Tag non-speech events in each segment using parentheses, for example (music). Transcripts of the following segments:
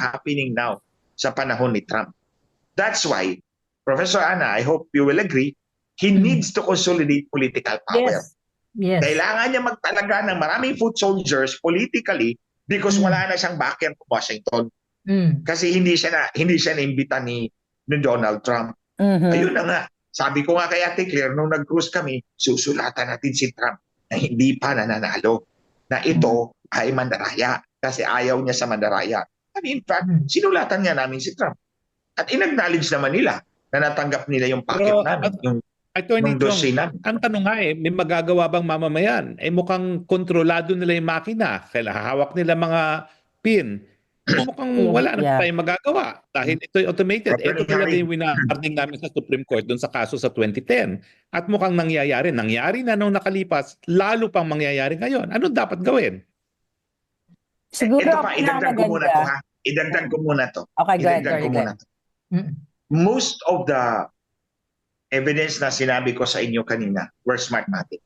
happening now sa panahon ni Trump. That's why, Professor Ana, I hope you will agree, he Mm. needs to consolidate political power. Yes. Yes. Kailangan niya magtalaga ng maraming foot soldiers politically because Mm. wala na siyang backer from Washington. Mm. Kasi hindi siya na hindi siya naimbita ni, ni Donald Trump. Mhm. Ayun na nga. Sabi ko nga kay Ate Claire, nung nag-cruise kami, susulatan natin si Trump na hindi pa nananalo. Na ito ay mandaraya kasi ayaw niya sa mandaraya. And in fact, sinulatan nga namin si Trump. At in-acknowledge naman nila na natanggap nila yung packet Pero, namin, at- yung, Attorney Chong, namin. ang tanong nga eh, may magagawa bang mamamayan? Eh mukhang kontrolado nila yung makina. Kailangan hawak nila mga pin. (clears throat) Eh, mukhang wala na Yeah. tayong magagawa dahil ito automated. Ito talaga yung winarding namin sa Supreme Court doon sa kaso sa 2010. At mukhang nangyayari. Nangyari na nung nakalipas, lalo pang mangyayari ngayon. Ano dapat gawin? Siguro ito ang pa, idagdag ko muna to pinakamaganda. ha. Idagdag ko muna to. Okay, go ahead, Idagdag ko muna to. Mm. Most of the evidence na sinabi ko sa inyo kanina were smartmatic.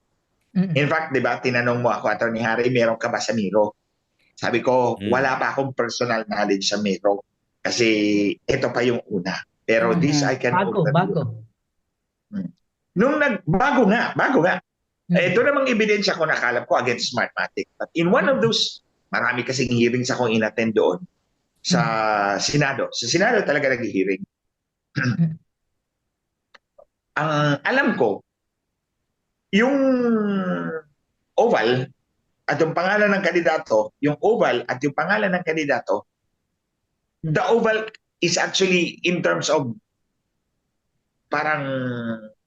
Mm. In fact, di ba, tinanong mo ako, Atty. Harry, meron ka ba sa Miro? Sabi ko, Mm. wala pa akong personal knowledge sa Miro. Kasi ito pa yung una. Pero Mhm. this I can Bago, bago. Nung nag, bago nga, bago nga. Mm. Eh, ito namang ebidensya ko nakalap ko against Smartmatic. But in one of those, marami kasing hearings akong inattend doon sa Senado. Sa Senado talaga nag-hearing. (clears throat) Ang alam ko, yung oval at yung pangalan ng kandidato, yung oval at yung pangalan ng kandidato, the oval is actually in terms of parang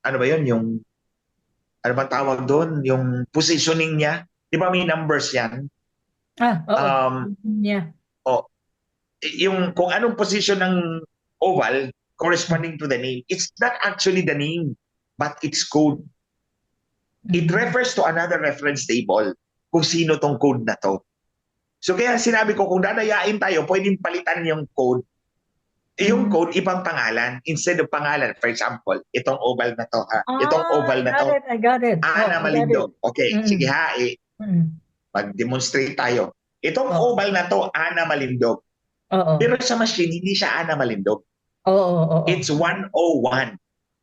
ano ba yun, yung ano ba tawag doon, yung positioning niya. Di ba may numbers yan? Ah, oo. Um, yeah. Yung kung anong position ng oval corresponding to the name, it's not actually the name, but it's code. It Mm. refers to another reference table kung sino tong code na to. So kaya sinabi ko, kung dadayain tayo, pwedeng palitan yung code. Yung Mm. code, ibang pangalan. Instead of pangalan, for example, itong oval na to, ha? itong Ah, oval na I got to, it, I got it. Ana Oh, I got Malindog. Okay, Mm. sige ha, eh. Mm. mag-demonstrate tayo. Itong Oh. oval na to, Ana Malindog. Oo. Pero sa machine, hindi siya Ana Malindog. Oo, oo, oo. It's 101.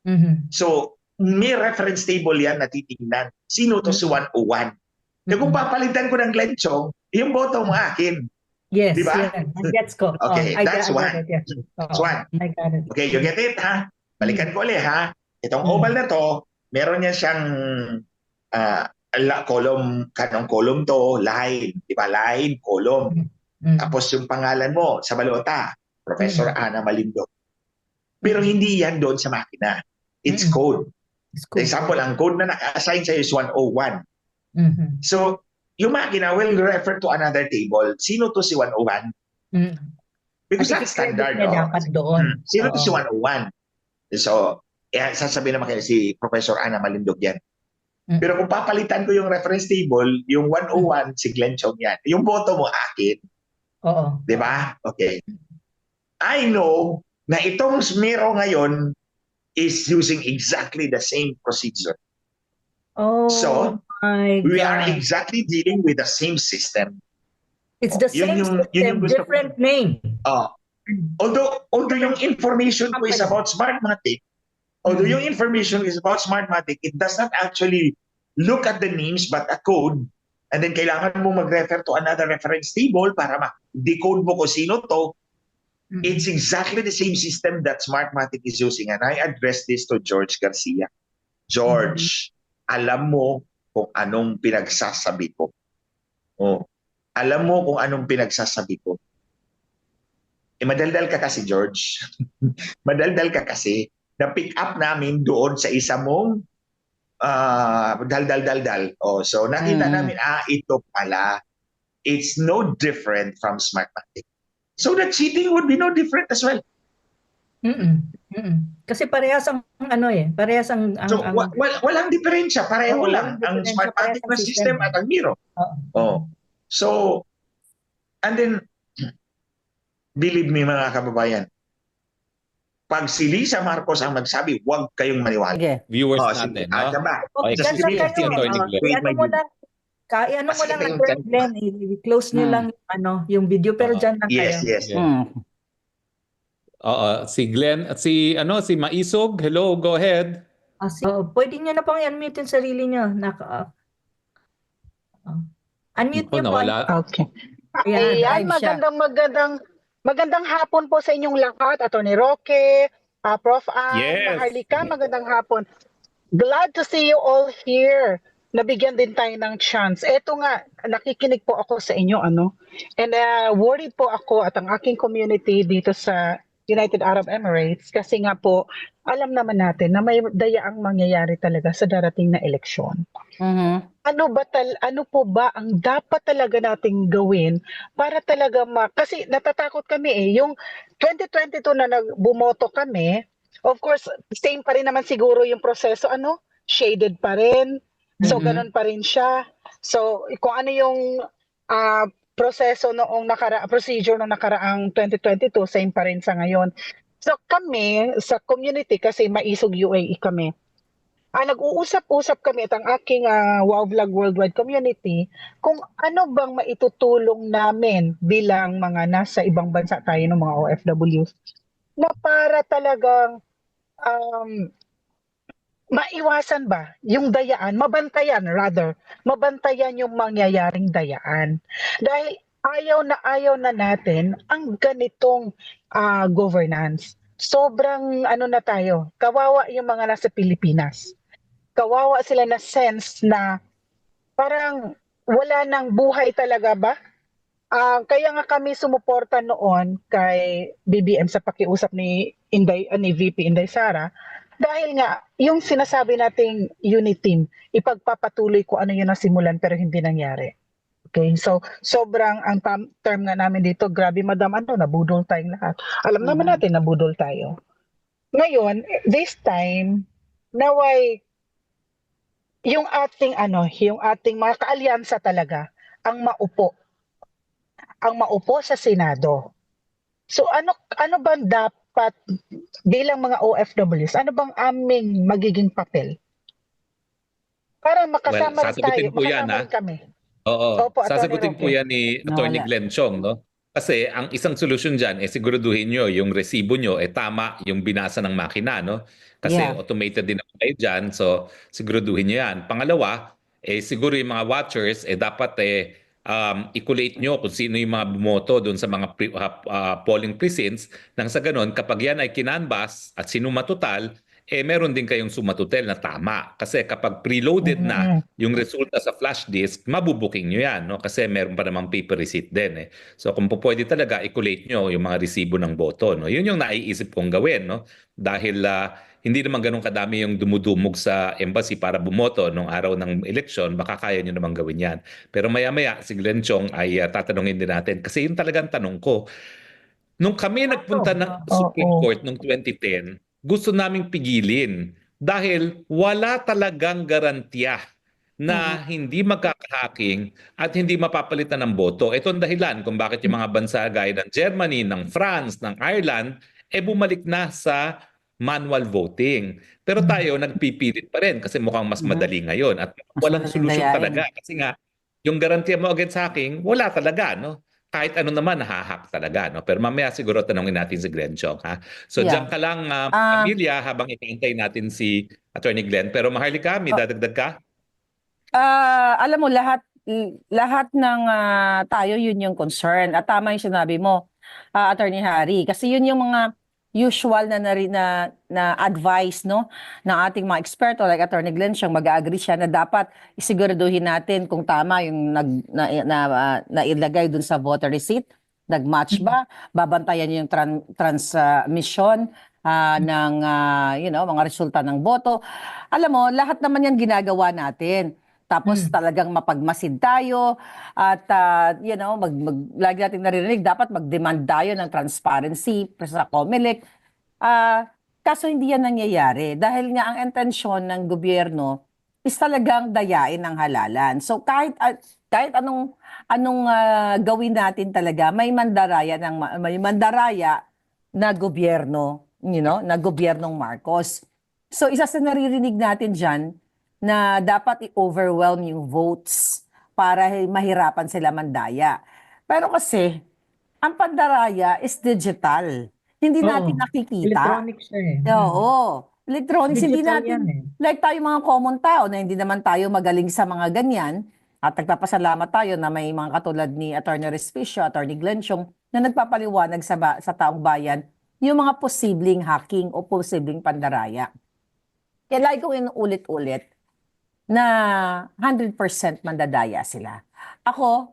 Mhm. So, may reference table yan na titingnan. Sino to si 101? Eh kung Mhm. papalitan ko ng Glenn Chong, yung boto mo akin. Yes, Di ba? yeah. Gets ko. (laughs) Oh, Okay, I that's I one. got it, yeah. Oo, That's one. I got it. Okay, you get it, ha? Balikan ko ulit, ha? Itong Mm. oval na to, meron niya siyang ah, la, column, kanong column to, line. Di ba? Line, column. Mm. Tapos yung pangalan mo sa balota, Professor Ana Malindog. Pero hindi yan doon sa makina. It's Mm. code. It's For cool. example, ang code na naka-assign sa'yo is 101. Mhm. So, yung makina will refer to another table. Sino to si 101? Mm. Because At that's standard. no? dapat doon. Hmm. Sino to Oo. si 101? So, eh, sasabihin naman kayo si Professor Ana Malindog yan. Mm. Pero kung papalitan ko yung reference table, yung 101, si Glenn Chong yan. Yung boto mo akin. Oo. Di ba? Okay. I know na itong Smiro ngayon is using exactly the same procedure. Oh So, We are exactly dealing with the same system. It's the Yun same yung- yun system, yung gusto ko. different name. Uh, although although yung information ko is about Smartmatic, although Mm. yung information is about Smartmatic, it does not actually look at the names but a code. And then kailangan mo mag-refer to another reference table para ma-decode mo kung sino to. Mm. It's exactly the same system that Smartmatic is using. And I addressed this to George Garcia. George, alam mo kung anong pinagsasabi ko. Oh, alam mo kung anong pinagsasabi ko. Eh, madaldal ka kasi, George. (laughs) madaldal ka kasi. Na-pick up namin doon sa isa mong ah, dal-dal-dal-dal. Oh, so nakita Mm. namin, ah, ito pala. It's no different from Smartmatic. So the cheating would be no different as well. Mm-mm. Mm-mm. Kasi parehas ang ano eh, parehas ang ang, So ang wa- wa- walang diferensya, pareho Oo, lang ang Smartmatic na system system. at ang Miro. Oo. Oh. So and then (clears throat) believe me mga kababayan, pag si Lisa Marcos ang magsabi, huwag kayong maniwala. Sige. Viewers Oh, natin. Ah, no? tama. Okay, Okay, just Attorney ah, Glenn. Wait, ano mo lang, Ka, ano mo lang Attorney Glenn, i-close niyo Hmm. lang yung, ano, yung video pero dyan lang Yes, kayo. yes. Yeah. Mm. Oo, si Glenn at si ano si Maisog. Hello, go ahead. Ah, si- oh, pwede niyo na pong i-unmute yung sarili niyo. Naka, oh. Unmute Oh, niyo po. Okay. Ayan, Ayan, magandang magandang magandang hapon po sa inyong lahat. Attorney Roque, ah, Prof. Ann, Yes. Maharlika, magandang hapon. Glad to see you all here. Nabigyan din tayo ng chance. Eto nga, nakikinig po ako sa inyo, ano? And uh, worried po ako at ang aking community dito sa United Arab Emirates kasi nga po, alam naman natin na may dayaang mangyayari talaga sa darating na eleksyon Mhm. ano ba tal ano po ba ang dapat talaga nating gawin para talaga ma kasi natatakot kami eh yung 2022 na nagbumoto kami of course same pa rin naman siguro yung proseso ano shaded pa rin so Mhm. ganun pa rin siya so kung ano yung ah, proseso noong nakara procedure noong nakaraang 2022 same pa rin sa ngayon. So kami sa community kasi maisog UAE kami Ah, nag-uusap-usap kami at ang aking ah, Wow Vlog Worldwide Community kung ano bang maitutulong namin bilang mga nasa ibang bansa tayo ng mga OFWs na para talagang um, maiwasan ba yung dayaan, mabantayan rather, mabantayan yung mangyayaring dayaan. Dahil ayaw na ayaw na natin ang ganitong ah, governance. Sobrang ano na tayo, kawawa yung mga nasa Pilipinas kawawa sila na sense na parang wala nang buhay talaga ba? Ah, kaya nga kami sumuporta noon kay BBM sa pakiusap ni Inday ah, ni VP Inday Sara dahil nga yung sinasabi nating unit team ipagpapatuloy ko ano yung nasimulan pero hindi nangyari. Okay, so sobrang ang term nga namin dito, grabe madam, ano, nabudol tayong lahat. Alam naman Mhm. natin, nabudol tayo. Ngayon, this time, naway yung ating ano, yung ating mga kaalyansa talaga ang maupo. Ang maupo sa Senado. So ano ano bang dapat bilang mga OFWs, ano bang aming magiging papel? Para makasama Well, tayo, po yan, ha? kami. Oo, Opo, sasagutin po yan ni Attorney Nawala. Glenn Chong, no? Kasi ang isang solusyon dyan, eh siguraduhin nyo yung resibo nyo, eh tama yung binasa ng makina, no? Kasi Yeah. automated din naman kayo dyan, so siguraduhin nyo yan. Pangalawa, eh siguro yung mga watchers, eh dapat eh um, i-collate nyo kung sino yung mga bumoto doon sa mga pre- ah, ah, polling precincts nang sa ganun, kapag yan ay kinanbas at sinumatotal, eh meron din kayong sumatutel na tama. Kasi kapag preloaded na Mhm. yung resulta sa flash disk, mabubuking nyo yan, no? Kasi meron pa namang paper receipt din, eh. So kung po pwede talaga, i-collate nyo yung mga resibo ng boto, no? Yun yung naiisip kong gawin, no? Dahil ah, hindi naman ganun kadami yung dumudumog sa embassy para bumoto nung araw ng eleksyon, baka kaya nyo naman gawin yan. Pero maya-maya, si Glenn Chong ay ah, tatanungin din natin. Kasi yun talagang tanong ko. Nung kami nagpunta ng. Supreme Court noong 2010, gusto naming pigilin dahil wala talagang garantiya na hindi magkakahaking at hindi mapapalitan ng boto. Ito ang dahilan kung bakit yung mga bansa gaya ng Germany, ng France, ng Ireland, eh bumalik na sa manual voting. Pero tayo nagpipilit pa rin kasi mukhang mas Mhm. madali ngayon at Mas walang solusyon talaga. Kasi nga, yung garantiya mo against hacking, wala talaga, no? Kahit ano naman, nahahak talaga, no? Pero mamaya siguro tanongin natin si Glenn Chong, ha? So, Yeah. diyan ka lang, uh, Ah. Amelia, habang ikantay natin si Attorney Glenn. Pero Maharlika, may Oh. dadagdag ka? Ah, alam mo lahat lahat ng ah, tayo yun yung concern at tama yung sinabi mo ah, Attorney Harry kasi yun yung mga usual na na, na, na advice no ng ating mga eksperto like Attorney Glenn siyang mag-agree siya na dapat isiguraduhin natin kung tama yung nag na, na, ah, nailagay dun sa voter receipt. Nag-match ba? Babantayan yung tran- transmission ah, ng ah, you know mga resulta ng boto. Alam mo lahat naman yan ginagawa natin tapos Mm. talagang mapagmasid tayo at ah, you know mag, mag lagi nating naririnig dapat mag-demand tayo ng transparency sa COMELEC. Ah, kaso hindi yan nangyayari dahil nga ang intensyon ng gobyerno is talagang dayain ang halalan. So kahit ah, kahit anong anong ah, gawin natin talaga may mandaraya ng ma- may mandaraya na gobyerno, you know, na gobyernong Marcos. So isa sa naririnig natin diyan na dapat i-overwhelm yung votes para hi- mahirapan sila mandaya. Pero kasi, ang pandaraya is digital. Hindi Oo. natin nakikita. Electronic siya eh. Oo. Electronics, hindi natin, yan eh. like tayo mga common tao na hindi naman tayo magaling sa mga ganyan, at nagpapasalamat tayo na may mga katulad ni Attorney Respicio, Attorney Glenn Chong, na nagpapaliwanag sa, ba- sa taong bayan yung mga posibleng hacking o posibleng pandaraya. Kaya lagi ko inuulit-ulit na 100% mandadaya sila. Ako,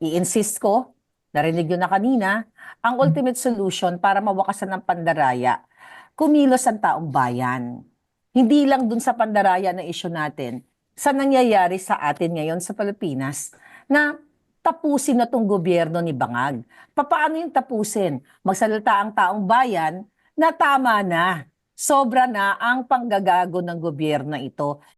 i-insist ko, narinig yun na kanina, ang ultimate solution para mawakasan ng pandaraya, kumilos ang taong bayan. Hindi lang dun sa pandaraya na issue natin, sa nangyayari sa atin ngayon sa Pilipinas na tapusin na tong gobyerno ni Bangag. Papaano yung tapusin? Magsalita ang taong bayan na tama na. Sobra na ang panggagago ng gobyerno ito.